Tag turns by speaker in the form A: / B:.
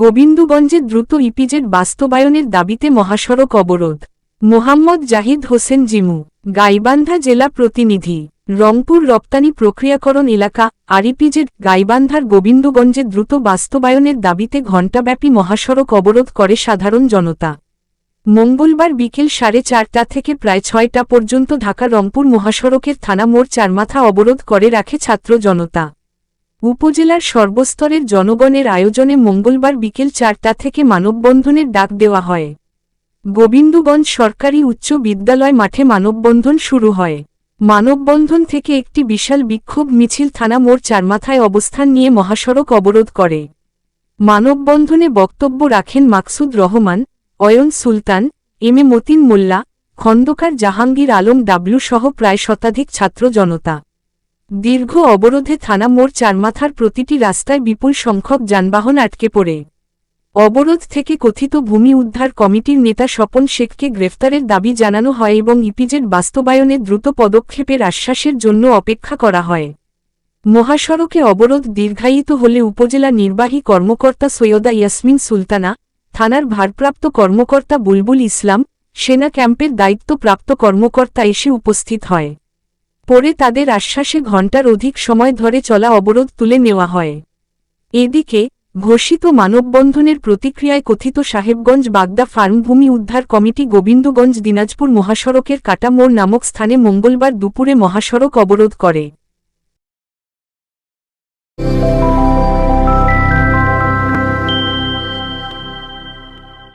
A: গোবিন্দগঞ্জে দ্রুত ইপিজেড বাস্তবায়নের দাবিতে মহাসড়ক অবরোধ। মোহাম্মদ জাহিদ হোসেন জিমু, গাইবান্ধা জেলা প্রতিনিধি, রংপুর রপ্তানি প্রক্রিয়াকরণ এলাকা আরিপিজেড গাইবান্ধার গোবিন্দগঞ্জে দ্রুত বাস্তবায়নের দাবিতে ঘণ্টাব্যাপী মহাসড়ক অবরোধ করে সাধারণ জনতা। মঙ্গলবার বিকেল সাড়ে চারটা থেকে প্রায় ছয়টা পর্যন্ত ঢাকা রংপুর মহাসড়কের থানা মোড় চারমাথা অবরোধ করে রাখে ছাত্র জনতা। উপজেলার সর্বস্তরের জনগণের আয়োজনে মঙ্গলবার বিকেল চারটা থেকে মানববন্ধনের ডাক দেওয়া হয়। গোবিন্দগঞ্জ সরকারি উচ্চ বিদ্যালয় মাঠে মানববন্ধন শুরু হয়। মানববন্ধন থেকে একটি বিশাল বিক্ষোভ মিছিল থানা মোড় চারমাথায় অবস্থান নিয়ে মহাসড়ক অবরোধ করে। মানববন্ধনে বক্তব্য রাখেন মাকসুদ রহমান, অয়ন সুলতান, এম এ মতিন মোল্লা, খন্দকার জাহাঙ্গীর আলম ডাবলু সহ প্রায় শতাধিক ছাত্র জনতা। দীর্ঘ অবরোধে থানা মোড় চারমাথার প্রতিটি রাস্তায় বিপুল সংখ্যক যানবাহন আটকে পড়ে। অবরোধ থেকে কথিত ভূমি উদ্ধার কমিটির নেতা স্বপন শেখকে গ্রেফতারের দাবি জানানো হয় এবং ইপিজেড বাস্তবায়নে দ্রুত পদক্ষেপের আশ্বাসের জন্য অপেক্ষা করা হয়। মহাসড়কে অবরোধ দীর্ঘায়িত হলে উপজেলা নির্বাহী কর্মকর্তা সৈয়দা ইয়াসমিন সুলতানা, থানার ভারপ্রাপ্ত কর্মকর্তা বুলবুল ইসলাম, সেনা ক্যাম্পের দায়িত্বপ্রাপ্ত কর্মকর্তা এসে উপস্থিত হয়। পরে তাদের আশ্বাসে ঘণ্টার অধিক সময় ধরে চলা অবরোধ তুলে নেওয়া হয়। এদিকে, ঘোষিত মানববন্ধনের প্রতিক্রিয়ায় কথিত সাহেবগঞ্জ বাগদা ফার্মভূমি উদ্ধার কমিটি গোবিন্দগঞ্জ দিনাজপুর মহাসড়কের কাটামোড় নামক স্থানে মঙ্গলবার দুপুরে মহাসড়ক অবরোধ করে।